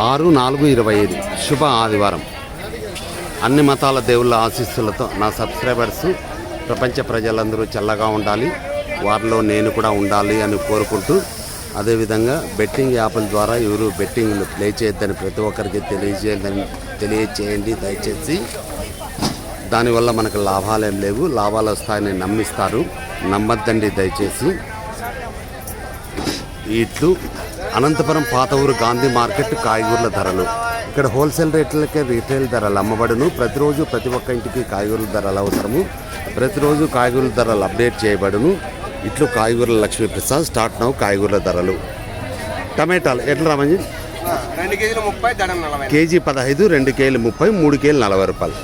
ఆరు నాలుగు ఇరవై ఐదు. శుభ ఆదివారం. అన్ని మతాల దేవుళ్ళ ఆశీస్సులతో నా సబ్స్క్రైబర్స్ ప్రపంచ ప్రజలందరూ చల్లగా ఉండాలి. వారిలో నేను కూడా ఉండాలి అని కోరుకుంటూ అదేవిధంగా బెట్టింగ్ యాప్ల ద్వారా ఎవరు బెట్టింగ్లు ప్లే చేయొద్దని ప్రతి ఒక్కరికి తెలియజేయాలని తెలియచేయండి. దయచేసి దానివల్ల మనకు లాభాలేం లేవు. లాభాలు వస్తాయని నమ్మిస్తారు. నమ్మద్దండి దయచేసి. ఇట్లు అనంతపురం పాత ఊరు గాంధీ మార్కెట్ కాయగూరల ధరలు. ఇక్కడ హోల్సేల్ రేట్లకే రీటైల్ ధరలు అమ్మబడును. ప్రతిరోజు ప్రతి ఒక్క ఇంటికి కాయగూరల ధరలు అవసరము. ప్రతిరోజు కాయగూరల ధరలు అప్డేట్ చేయబడును. ఇట్లు కాయగూరల లక్ష్మీప్రసాద్ స్టార్ట్ నౌ కాయగూరల ధరలు. టమాటాలు ఎట్లా రామంజీ? రెండు కేజీలు ముప్పై కేజీ పదహైదు రెండు కేజీలు ముప్పై మూడు కేజీలు నలభై రూపాయలు.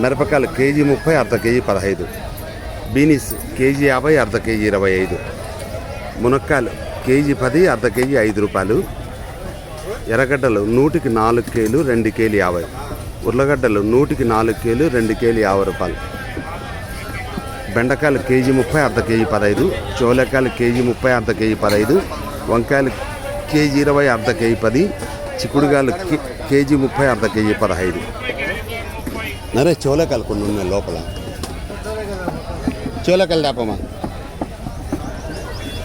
మిరపకాయలు కేజీ ముప్పై అర్ధ కేజీ పదహైదు. బీనీస్ కేజీ యాభై అర్ధ కేజీ ఇరవై ఐదు. మునక్కాయలు కేజీ పది అర్ధ కేజీ ఐదు రూపాయలు. ఎర్రగడ్డలు నూటికి నాలుగు కేలు రెండు కేలు యాభై. ఉర్లగడ్డలు నూటికి నాలుగు కేలు రెండు కేలు యాభై రూపాయలు. బెండకాయలు కేజీ ముప్పై అర్ధ కేజీ పదహైదు చోలకాయలు కేజీ ముప్పై అర్ధ కేజీ పదహైదు వంకాయలు కేజీ ఇరవై అర్ధ కేజీ పది. చిక్కుడుగాయలు కే- కేజీ ముప్పై అర్ధ కేజీ పదహైదు. నరే చోలకాయలు కొన్ని ఉన్నాయి లోపల. చోలకాయలు లేపమ్మా